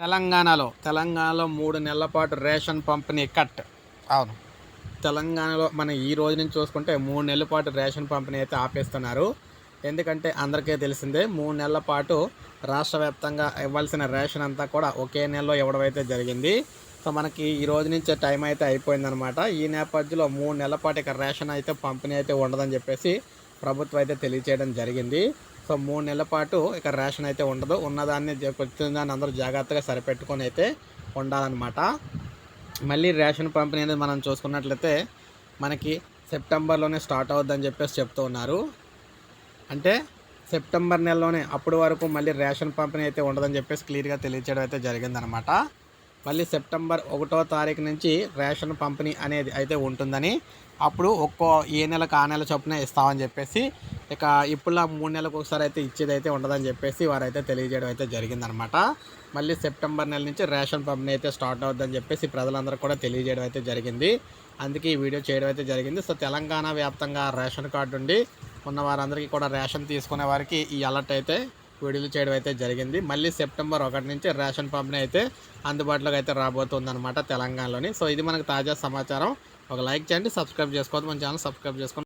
తెలంగాణలో తెలంగాణలో మూడు నెలల పాటు రేషన్ పంపిణీ కట్. అవును. తెలంగాణలో మనం ఈ రోజు నుంచి చూసుకుంటే మూడు నెలల పాటు రేషన్ పంపిణీ అయితే ఆపేస్తున్నారు. ఎందుకంటే అందరికీ తెలిసిందే మూడు నెలల పాటు రాష్ట్ర వ్యాప్తంగా ఇవ్వాల్సిన రేషన్ అంతా కూడా ఒకే నెలలో ఇవ్వడం అయితే జరిగింది. సో మనకి ఈ రోజు నుంచే టైం అయితే అయిపోయిందనమాట ఈ నేపథ్యంలో మూడు నెలల పాటు ఇక రేషన్ అయితే పంపిణీ అయితే ఉండదని చెప్పేసి ప్రభుత్వం అయితే తెలియచేయడం జరిగింది. సో మూడు నెలల పాటు ఇక రేషన్ అయితే ఉండదు. ఉన్నదాన్ని వచ్చిన దాన్ని అందరూ జాగ్రత్తగా సరిపెట్టుకొని అయితే ఉండాలన్నమాట. మళ్ళీ రేషన్ పంపిణీ అనేది మనం చూసుకున్నట్లయితే మనకి సెప్టెంబర్లోనే స్టార్ట్ అవుద్దని చెప్పేసి చెప్తూ ఉన్నారు. అంటే సెప్టెంబర్ నెలలోనే అప్పటి వరకు మళ్ళీ రేషన్ పంపిణీ అయితే ఉండదని చెప్పేసి క్లియర్గా తెలియచేయడం అయితే జరిగిందనమాట మళ్ళీ సెప్టెంబర్ ఒకటో తారీఖు నుంచి రేషన్ పంపిణీ అనేది అయితే ఉంటుందని అప్పుడు ఒక్కో ఏ నెలకు ఆ నెల చొప్పున ఇస్తామని చెప్పేసి ఇక ఇప్పుడులా మూడు నెలలకు ఒకసారి అయితే ఇచ్చేది అయితే ఉండదని చెప్పేసి వారైతే తెలియజేయడం అయితే జరిగిందనమాట. మళ్ళీ సెప్టెంబర్ నెల నుంచి రేషన్ పంపిణీ అయితే స్టార్ట్ అవుద్దని చెప్పేసి ప్రజలందరూ కూడా తెలియజేయడం అయితే జరిగింది. అందుకే ఈ వీడియో చేయడం అయితే జరిగింది. సో తెలంగాణ వ్యాప్తంగా రేషన్ కార్డు ఉండి ఉన్న వారందరికీ కూడా రేషన్ తీసుకునే వారికి ఈ అలర్ట్ అయితే విడుదల చేయడం అయితే జరిగింది. మళ్ళీ సెప్టెంబర్ ఒకటి నుంచి రేషన్ పంపిణీ అయితే అందుబాటులోకి అయితే రాబోతుందన్నమాట తెలంగాణలోని. సో ఇది మనకు తాజా సమాచారం. ఒక లైక్ చేయండి సబ్స్క్రైబ్ చేసుకోవద్దు. మన ఛానల్ సబ్స్క్రైబ్ చేసుకోండి.